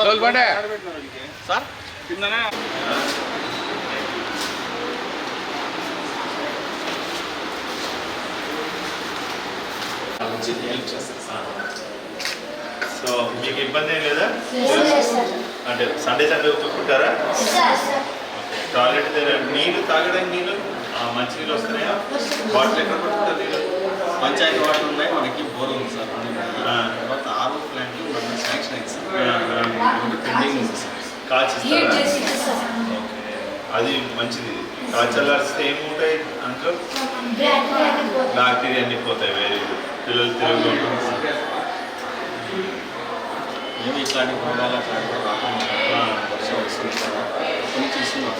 తోలుబండే sir? కిందనే. Help చేస్తారు sir so మీకు ఇబ్బంది ఏం లేదా? అంటే సండే సండే సార్ టాయిలెట్ దగ్గర నీళ్ళు తాగడానికి నీళ్ళు ఆ, మంచి నీళ్ళు వస్తున్నాయా. బాటిల్ ఎక్కడ పట్టుకుంటారు నీళ్ళు పంచాయతీ వాటర్ ఉన్నాయి మనకి బోర్ ఉంది సార్ ఆ. తర్వాత ఆరు ప్లాంట్ మనకి శాంక్షన్ అయింది సార్ ఆ, ఆ. పెండింగ్ ఉంది సార్ హీట్ కాల్చిస్తారా చేసి సార్ ఓకే అది మంచిది. కాల్చల్లారిస్తే ఏముంటాయి అందులో? బ్యాక్టీరియా అన్ని పోతాయి వేరే పిల్లలు తిరగకుండా మేము ఇట్లాంటి రోగాలు అట్లాంటి. వర్షం వస్తుంది కొన్ని చూస్తున్నాం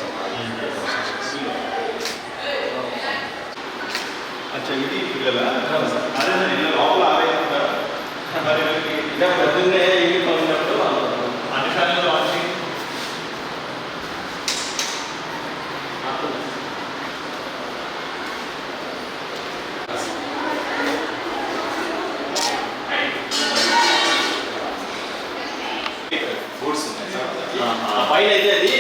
అచ్చా ఇది పిల్లల అదే లోపల ఆవేశంగా మరి ఇంకా పొద్దున్నే ఇల్లు పడినప్పుడు అన్ని సార్లు వాషింగ్ ఫుడ్స్ ఉన్నాయి సార్ ఆ పైన అయితే అది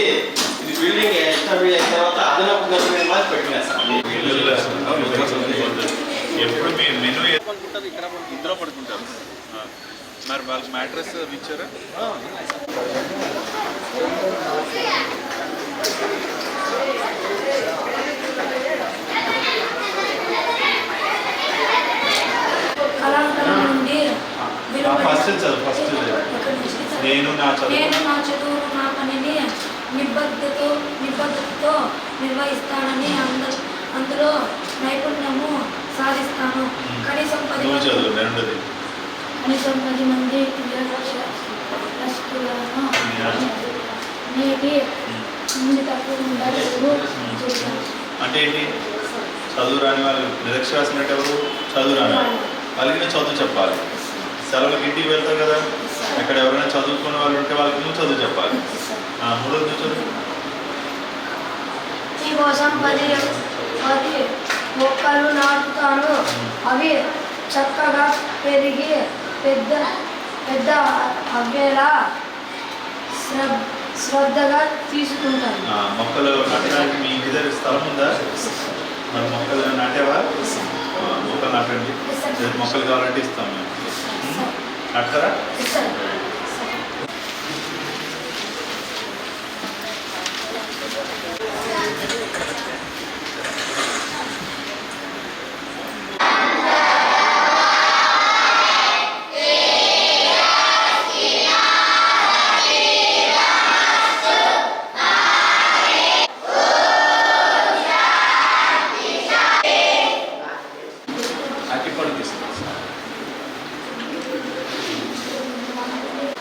ఇది బిల్డింగ్ ఎస్టాబ్లిష్ అయిన తర్వాత అదనపు గవర్నమెంట్ మాది పెట్టినా సార్ ఎప్పుడు మీ మెనూ పడుకుంటారు ఇక్కడ ఇందులో పడుకుంటారు. మరి వాళ్ళకి మ్యాట్రెస్ ఇచ్చారా? ఫస్ట్ చదువు ఫస్ట్ నా చదువు. నేను నా చదువు. నా పనిని నిబద్ధతో నిబద్ధతతో నిర్వహిస్తానని అంద అందులో నైపుణ్యము సాధిస్తాను. కనీసం పది కనీసం పది మంది నేటి తప్పకుండా అంటే ఏంటి? చదువు రాని వాళ్ళు నిరక్షరాసినట్టు ఎవరు? చదువు రాని వాళ్ళు. వాళ్ళకి చదువు చెప్పాలి. సెలవులకి ఇంటికి వెళ్తావు కదా. ఎక్కడ ఎవరైనా చదువుకున్న వాళ్ళు ఉంటే వాళ్ళకి నువ్వు చదువు చెప్పాలి. నువ్వు చదువు. కోసం పది మొక్కలు నాటుతాను అవి చక్కగా పెరిగి పెద్ద పెద్ద అవ్వేలా శ్ర- శ్రద్ధగా తీసుకుంటాను ఆ, మొక్కలు నాటడానికి మీ ఇంటి దగ్గర స్థలం ఉందా? మరి మొక్కలు నాటేవా? మొక్కలు నాటండి. మొక్కలు కావాలంటే ఇస్తాం మేము. నాటుతారా?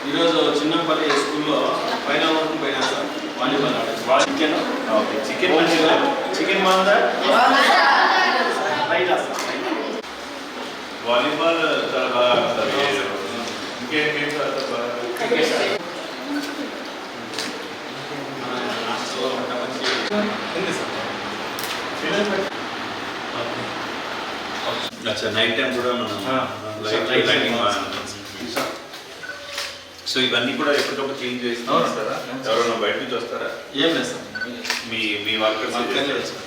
ఈరోజు చిన్నపల్లి స్కూల్లో పైన వరకు పోయినా సార్? వాలీబాల్ ఆడారు చికెన్? ఓకే. చికెన్ మంచిగా చికెన్ బాగుందా రైట్ వాలీబాల్ చాలా బాగా ఆడతారు. ఇంకేం గేమ్స్ ఆడతారు బాగా? ఉంది సార్. అచ్చా నైట్ టైం కూడా మనం లైట్ లైట్ లైటింగ్ సో ఇవన్నీ కూడా ఎప్పటికప్పుడు క్లీన్ చేసి అవును. వస్తారా? ఎవరైనా బయట నుంచి వస్తారా? ఏం లేదు సార్ మీ మీ workers sir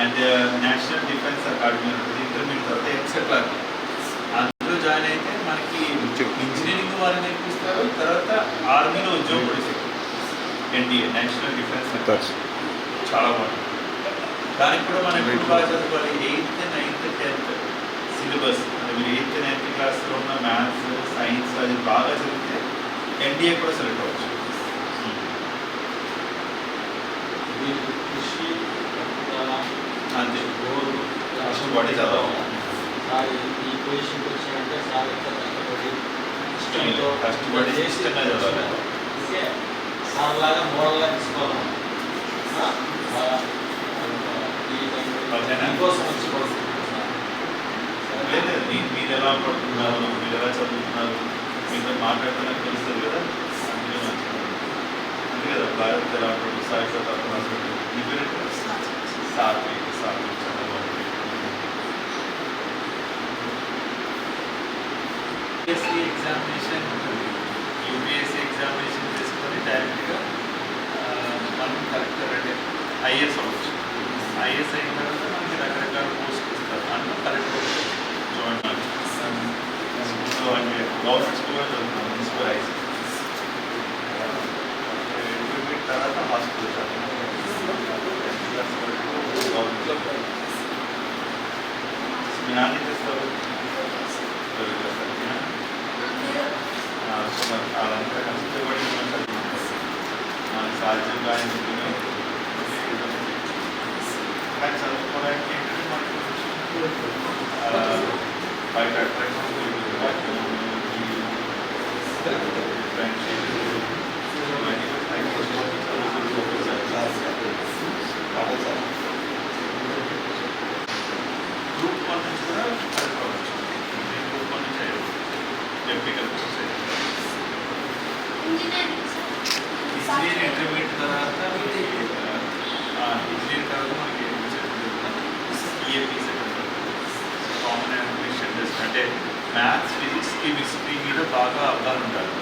and national defence academy ఉంటుంది. ఇంటర్మీడియట్ తర్వాత ఎక్సెట్రా అందులో జాయిన్ అయితే మనకి ఇంజనీరింగ్ వారు నేర్పిస్తారు తర్వాత ఆర్మీలో ఉద్యోగం కూడా ఇస్తారు ఎన్డీఏ నేషనల్ డిఫెన్స్ అకాడమీ చాలా బాగుంటుంది దానికి కూడా మనం ఎప్పుడు బాగా చదువుకోవాలి ఎయిత్ నైన్త్ టెన్త్ సిలబస్ అంటే మీరు ఎయిత్ నైన్త్ క్లాస్లో ఉన్న మ్యాథ్స్ సైన్స్ అది బాగా చదివితే ఎన్డీఏ కూడా సెలెక్ట్ అవ్వచ్చు వీరికి కృషి పట్టుదల, అంతే గోరు, కష్టపడి చదవాలి సార్ ఈ పొజిషన్కి వచ్చినంటే సార్ ఎంత కష్టపడి ఇష్టంతో కష్టపడి ఇష్టంగా చదవాలి అందుకే సార్ లాగా మోడల్గా తీసుకోవాలి ఆ, బాగా, ఈ టైంలో ఓకేనా? మీకోసం వచ్చి పడుతున్నాను సార్. లేదు మీ- మీరు ఎలా పడుతున్నారు మీరు ఎలా చదువుతున్నారు మీతో మాట్లాడుతున్నా తెలుస్తుంది కదా అందుకే మంచిగా సాయి ప్రతాప్ హాస్పిటల్ మీ పేరు సాత్విక్ సాత్విక్ చంద్రబాబు యూపీఎస్సీ ఐఎస్ అవ్వచ్చు ఐఎస్ అయిన తర్వాత మనకి రకరకాల పోస్ట్ ఇస్తారు అందులో కలెక్టర్ జాయిన్ సో అంటే గవర్నమెంట్ స్కూల్లో చదువుతున్నాను మున్సిపల్ హై ఇంటర్మీడియట్ తర్వాత హాస్పిటల్ గవర్నమెంట్ మీ నాన్న ఏం చేస్తారు సో మరి వాళ్ళంతా కష్టపడి మనం చదివించారు. మనకి సాధ్యం కానీ నిజమే. కానీ 呃 don't. మ్యాథ్స్ ఫిజిక్స్ కెమిస్ట్రీ మీద బాగా అవగాహన ఉండాలి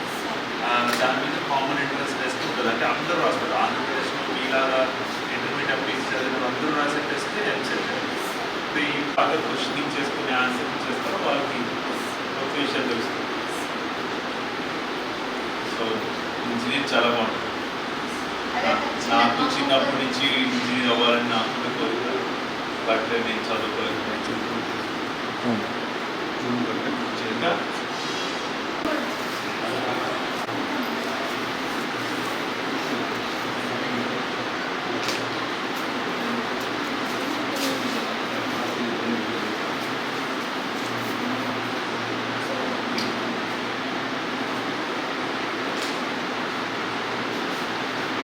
ఆ, దాని మీద కామన్ ఇంట్రెస్ట్ టెస్ట్ ఉంటుంది. అంటే అందరూ రాస్తారు. ఆంధ్రప్రదేశ్లో మీలాగా ఇంటర్మీడియట్ అప్లీస్ చదివిన అందరూ రాసే టెస్ట్ ఎంసెట్ ఈ బాగా క్వశ్చనింగ్ చేసుకుని ఆన్సర్ చేస్తారో వాళ్ళకి విషయం తెలుస్తుంది. సో ఇంజనీర్ చాలా బాగుంటుంది. నాకు చిన్నప్పటి నుంచి ఇంజనీర్ అవ్వాలని